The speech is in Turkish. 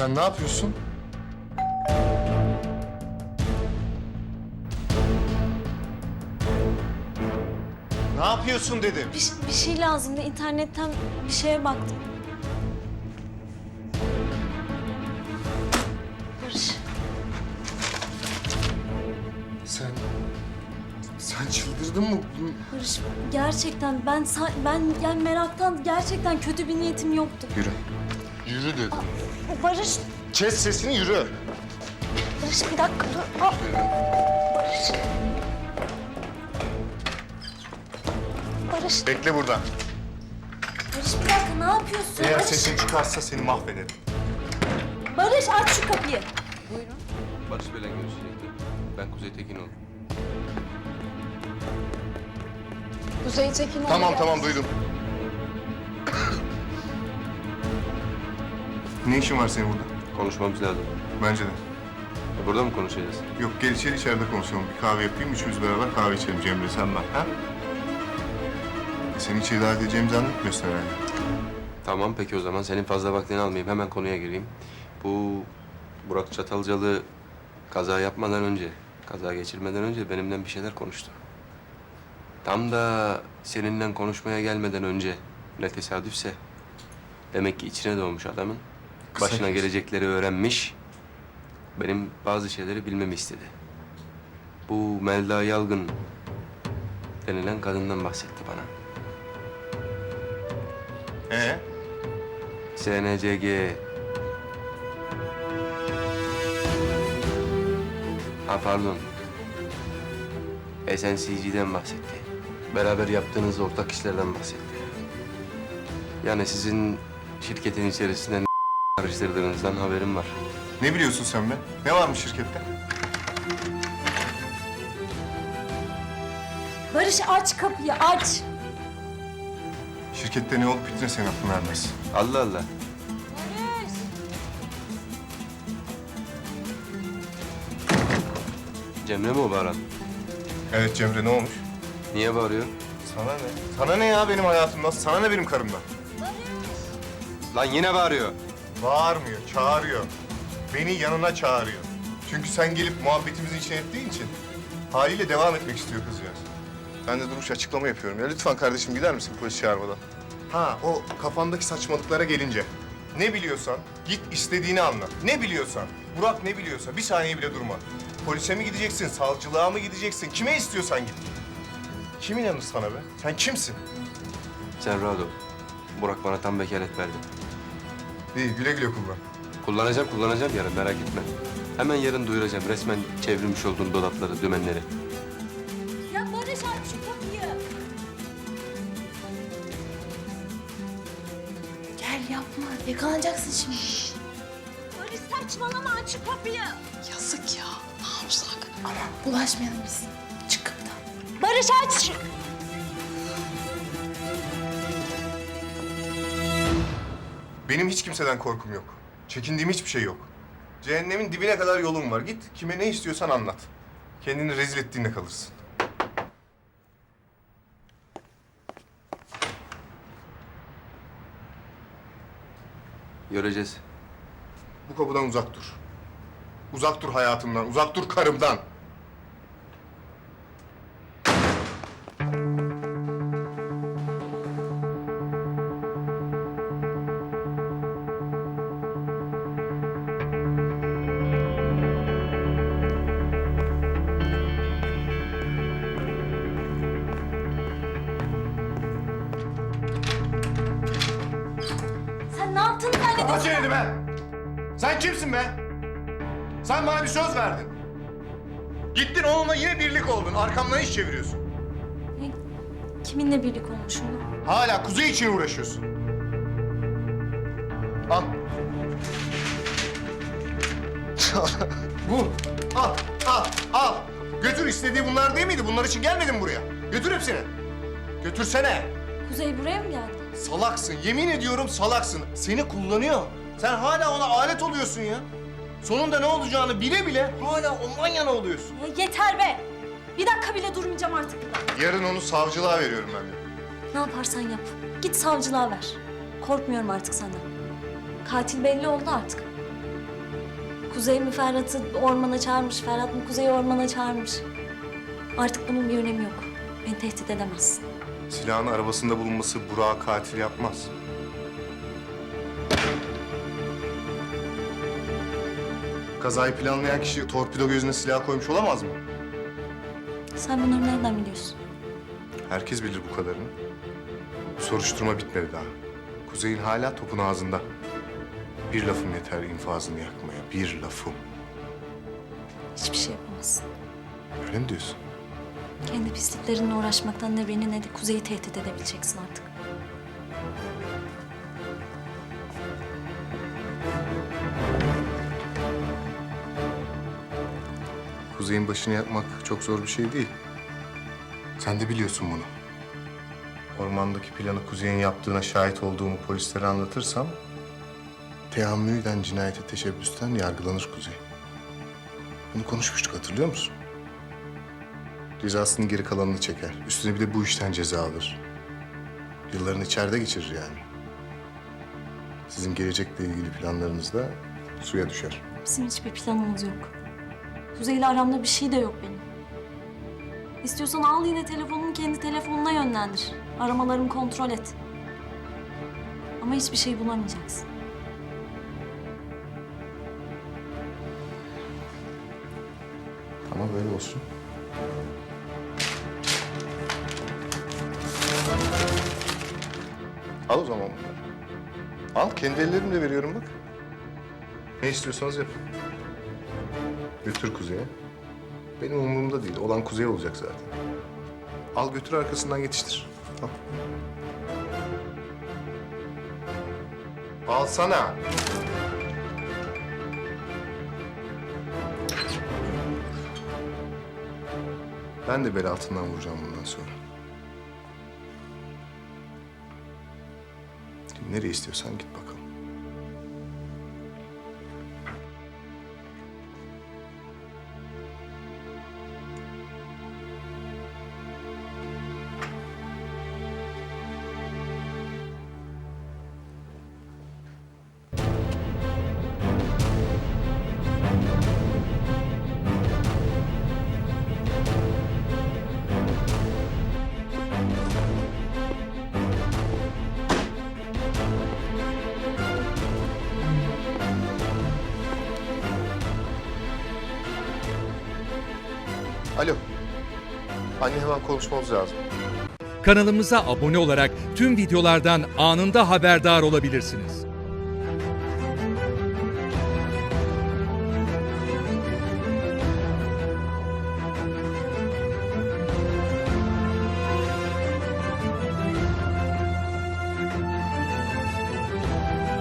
Sen ne yapıyorsun? Ne yapıyorsun dedim. Bir, bir şey lazımdı. İnternetten bir şeye baktım. Barış. Sen... Sen çıldırdın mı? Barış gerçekten ben sa- ben yani meraktan gerçekten kötü bir niyetim yoktu. Yürü. Yürü dedim. Barış, Kes sesini yürü. Barış bir dakika dur. Aa, Barış. Barış, Bekle burada. Barış bir dakika ne yapıyorsun? Eğer Barış, sesin çıkarsa seni mahvederim. Barış aç şu kapıyı. Barış Bey'le görüşecektim. Ben Kuzey Tekinoğlu. Kuzey Tekinoğlu Tamam tamam duydum. Ne işin var senin burada? Konuşmamız lazım. Bence de. E, Burada mı konuşacağız? Yok gel içeri içeride konuşalım. Bir kahve yapayım, üçümüz beraber kahve içelim Cemre sen ben. Ha? E, Seni içeri davet edeceğimi zannetmiyorsun herhalde. Tamam peki o zaman senin fazla vaktini almayayım. Hemen konuya gireyim. Bu Burak Çatalcalı kaza yapmadan önce, kaza geçirmeden önce benimle bir şeyler konuştu. Tam da seninle konuşmaya gelmeden önce ne tesadüfse demek ki içine doğmuş adamın. Kısa Başına kes. gelecekleri öğrenmiş. Benim bazı şeyleri bilmemi istedi. Bu Melda Yalgın denilen kadından bahsetti bana. Ee? SNCG. Ha pardon. SNCG'den bahsetti. Beraber yaptığınız ortak işlerden bahsetti. Yani sizin şirketin içerisinde karıştırdığınızdan haberim var. Ne biliyorsun sen be? Ne varmış şirkette? Barış aç kapıyı aç. Şirkette ne olup bittiğine senin aklın ermez. Allah Allah. Barış. Cemre mi o bağıran? Evet Cemre ne olmuş? Niye bağırıyor? Sana ne? Sana ne ya benim hayatımdan? Sana ne benim karımdan? Lan yine bağırıyor. Bağırmıyor, çağırıyor. Beni yanına çağırıyor. Çünkü sen gelip muhabbetimizin içine ettiğin için haliyle devam etmek istiyor kızcağız. Ben de duruş açıklama yapıyorum. Ya lütfen kardeşim gider misin polis çağırmadan? Ha o kafandaki saçmalıklara gelince. Ne biliyorsan git istediğini anlat. Ne biliyorsan. Burak ne biliyorsa bir saniye bile durma. Polise mi gideceksin, savcılığa mı gideceksin? Kime istiyorsan git. Kim inanır sana be? Sen kimsin? Sen rahat ol. Burak bana tam vekalet verdi. İyi güle güle kullan. Kullanacağım, kullanacağım yarın merak etme. Hemen yarın duyuracağım resmen çevrilmiş olduğun dolapları, dümenleri. Ya Barış aç şu kapıyı. Gel yapma. Yakalanacaksın şimdi. Barış saçmalama aç şu kapıyı. Yazık ya. Ne yapsak? Ama bulaşmayalım biz. Çıkıp da. Barış aç. Benim hiç kimseden korkum yok. Çekindiğim hiçbir şey yok. Cehennemin dibine kadar yolum var. Git kime ne istiyorsan anlat. Kendini rezil ettiğinde kalırsın. Göreceğiz. Bu kapıdan uzak dur. Uzak dur hayatımdan, uzak dur karımdan. Aç elini be! Sen kimsin be? Sen bana bir söz verdin. Gittin onunla yine birlik oldun. Arkamdan iş çeviriyorsun. E, Kiminle birlik olmuşum? Hala kuzey için uğraşıyorsun. Al. Bu. Al, al, al. Götür istediği bunlar değil miydi? Bunlar için gelmedin buraya. Götür hepsini. Götürsene. Kuzey buraya mı geldi? Salaksın. Yemin ediyorum salaksın. Seni kullanıyor. Sen hala ona alet oluyorsun ya. Sonunda ne olacağını bile bile hala ondan yana oluyorsun. Ya yeter be. Bir dakika bile durmayacağım artık. Yarın onu savcılığa veriyorum ben de. Ne yaparsan yap. Git savcılığa ver. Korkmuyorum artık senden. Katil belli oldu artık. Kuzey mi Ferhat'ı ormana çağırmış, Ferhat mı Kuzey'i ormana çağırmış. Artık bunun bir önemi yok. Beni tehdit edemezsin. Silahın arabasında bulunması Burak'ı katil yapmaz. Kazayı planlayan kişi torpido gözüne silah koymuş olamaz mı? Sen bunları nereden biliyorsun? Herkes bilir bu kadarını. Soruşturma bitmedi daha. Kuzey'in hala topun ağzında. Bir lafım yeter infazını yakmaya. Bir lafım. Hiçbir şey yapamazsın. Öyle mi diyorsun? Kendi pisliklerinle uğraşmaktan ne beni ne de Kuzey'i tehdit edebileceksin artık. Kuzey'in başını yakmak çok zor bir şey değil. Sen de biliyorsun bunu. Ormandaki planı Kuzey'in yaptığına şahit olduğumu polislere anlatırsam... ...teammüden cinayete teşebbüsten yargılanır Kuzey. Bunu konuşmuştuk hatırlıyor musun? Cezasının geri kalanını çeker. Üstüne bir de bu işten ceza alır. Yıllarını içeride geçirir yani. Sizin gelecekle ilgili planlarınız da suya düşer. Bizim hiçbir planımız yok. Kuzey'le aramda bir şey de yok benim. İstiyorsan al yine telefonunu kendi telefonuna yönlendir. Aramalarımı kontrol et. Ama hiçbir şey bulamayacaksın. Ama böyle olsun. Al o zaman bunları. Al, kendi ellerimle veriyorum bak. Ne istiyorsanız yapın. Götür kuzeye. Benim umurumda değil. Olan kuzey olacak zaten. Al götür arkasından yetiştir. Al. Alsana. Ben de bel altından vuracağım bundan sonra. Nereye istiyorsan git bakalım. Alo. Anne hemen konuşmamız lazım. Kanalımıza abone olarak tüm videolardan anında haberdar olabilirsiniz.